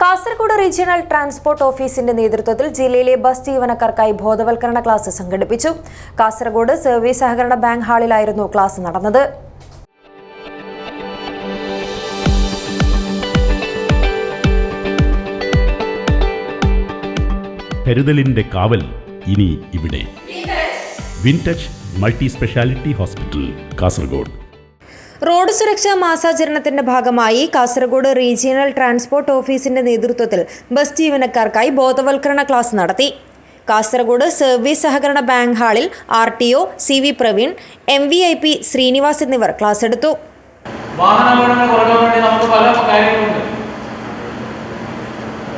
Kasaragod regional transport ഓഫീസിന്റെ നേതൃത്വത്തിൽ ജില്ലയിലെ ബസ് ജീവനക്കാർക്കായി ബോധവൽക്കരണ ക്ലാസ് സംഘടിപ്പിച്ചു. കാസർഗോഡ് സർവീസ് സഹകരണ ബാങ്ക് ഹാളിലായിരുന്നു ക്ലാസ് നടന്നത്. കരുതലിന്റെ കാവൽ ഇനി ഇവിടെ. Wintouch multi speciality hospital Kasaragod. Road സുരക്ഷാ മാസാചരണത്തിന്റെ ഭാഗമായി കാസർഗോഡ് റീജിയണൽ ട്രാൻസ്പോർട്ട് ഓഫീസിന്റെ നേതൃത്വത്തിൽ ബസ് ജീവനക്കാർക്കായി ബോധവൽക്കരണ ക്ലാസ് നടത്തി. കാസർഗോഡ് സർവീസ് സഹകരണ ബാങ്ക് ഹാളിൽ R T O C V Praveen M V I P Srinivas എന്നിവർ ക്ലാസ് എടുത്തു.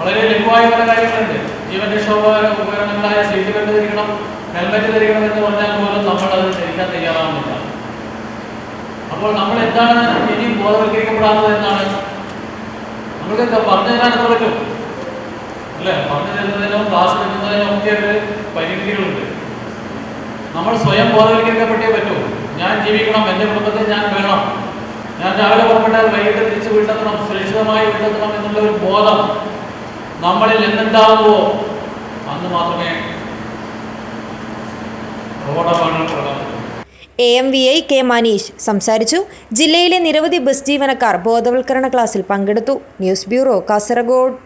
വളരെ ലഘുവായ പല കാര്യങ്ങളുണ്ട്. ജീവൻ രക്ഷോപകര ഉപകരണങ്ങളായ സീറ്റ് ബെൽറ്റ് ധരിക്കണം ഹെൽമെറ്റ് ധരിക്കണം എന്ന് പറഞ്ഞാൽ പോലും നമ്മൾ അത് ധരിക്കാൻ തയ്യാറാവുന്നില്ല. അപ്പോൾ നമ്മൾ എന്താണ് ഇനിയും ബോധവൽക്കരിക്കപ്പെടാത്തത് എന്നാണ്? നമ്മൾക്ക് പറഞ്ഞു തരാൻ എത്ര പറ്റും അല്ലേ? പറഞ്ഞു തരുന്നതിനോ ക്ലാസ് എടുക്കുന്നതിനോ ഒക്കെ ഒരു പരിമിതികളുണ്ട്. നമ്മൾ സ്വയം ബോധവൽക്കരിക്കപ്പെട്ടേ പറ്റൂ. ഞാൻ ജീവിക്കണം എന്റെ കുടുംബത്തെ ഞാൻ വേണം. ഞാൻ രാവിലെ പുറപ്പെട്ടാൽ വൈകിട്ട് തിരിച്ച് വീട്ടെത്തണം സുരക്ഷിതമായി വീട്ടെത്തണം എന്നുള്ള ഒരു ബോധം നമ്മളിൽ എന്തുണ്ടാവുമോ അന്ന് മാത്രമേ റോഡ് പറ്റൂ A M V I K Manish സംസാരിച്ചു. ജില്ലയിലെ നിരവധി ബസ് ജീവനക്കാർ ബോധവൽക്കരണ ക്ലാസ്സിൽ പങ്കെടുത്തു. News bureau Kasaragod.